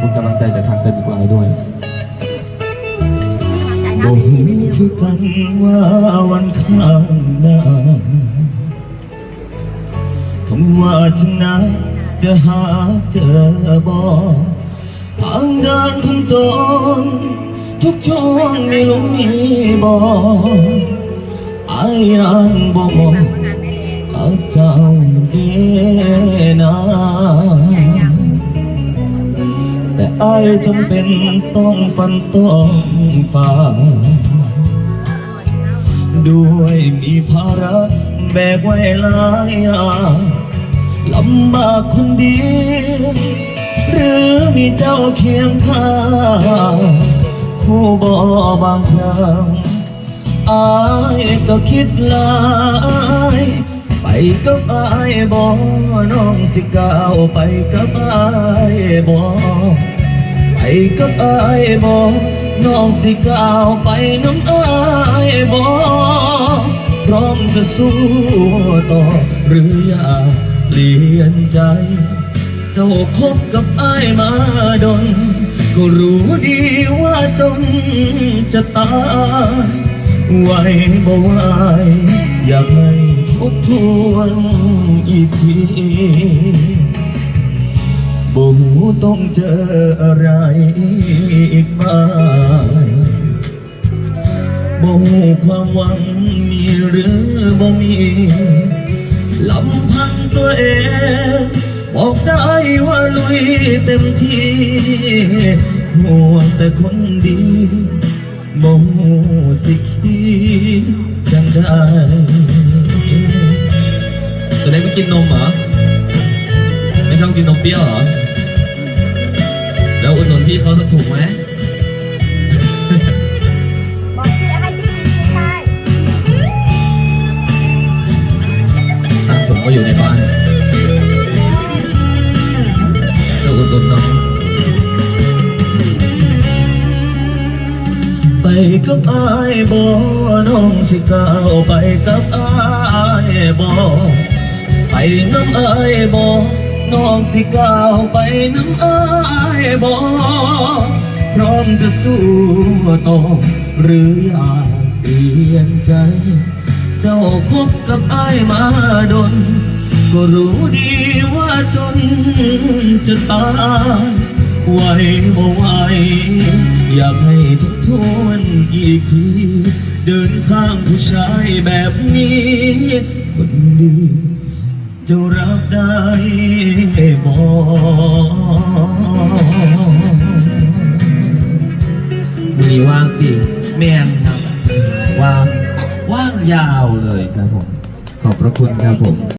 คุณกำลังใจจากทางเฟซบุ๊กไลฟ์ด้วยบ่ฮู้คือกันว่าวันข้างหน้าคำว่าชนะจะหาเจอบ่ทางเดินของโจรทุกช่องมีลมมีบ่อายอันบ่มอง จำเป็นต้องฟันต้องฝ่าด้วยมีภาระแบกไว้หลายอย่างลำบากคนเดียวหรือมีเจ้าเคียงข้างผู้บ่บางครั้งอายก็คิดหลายไปกับอายบ่น้องสิก้าวไปกับอายบ่ ไปกับอายบ่น้องสิก้าวไปน้ำอายบ่พร้อมจะสู้ต่อหรืออยากเปลี่ยนใจ เจ้าคบกับอายมาดน ก็รู้ดีว่าจนจะตายไหวบ่ไหวอยากให้ทบทวนอีกที ต้องเจออะไรอีกบ้างบ่หูความหวังมีหรือบ่มีลำพังตัวเอง บอกได้ว่าลุยเต็มที่ห่วงแต่คนดีบ่หูสิคิดจังได้ตัวเล็กไม่กินนมเหรอ ไม่ชอบกินนมเปรี้ยวเหรอ แล้วอุดหนุนพี่เขาสักถุงไหมบอกพี่ให้พี่กินใช่ตังค์ผมก็อยู่ในบ้านจะอุดหนุนน้องไปกับอายบ่น้องสิก้าวไปกับอายบ่ไปน้ำอายบ่ น้องสิก้าวไปน้ำอายบ่พร้อมจะสู้ต่อหรืออยากเปลี่ยนใจ เจ้าคบกับอายมาดน ก็รู้ดีว่าจนจะตายไหวบ่ไหวอยากให้ทบทวนอีกที เดินข้างผู้ชายแบบนี้ คนดี จะรับได้บ่วันนี้ว่างปีแมนครับว่างว่างยาวเลยครับผม ขอบพระคุณครับผม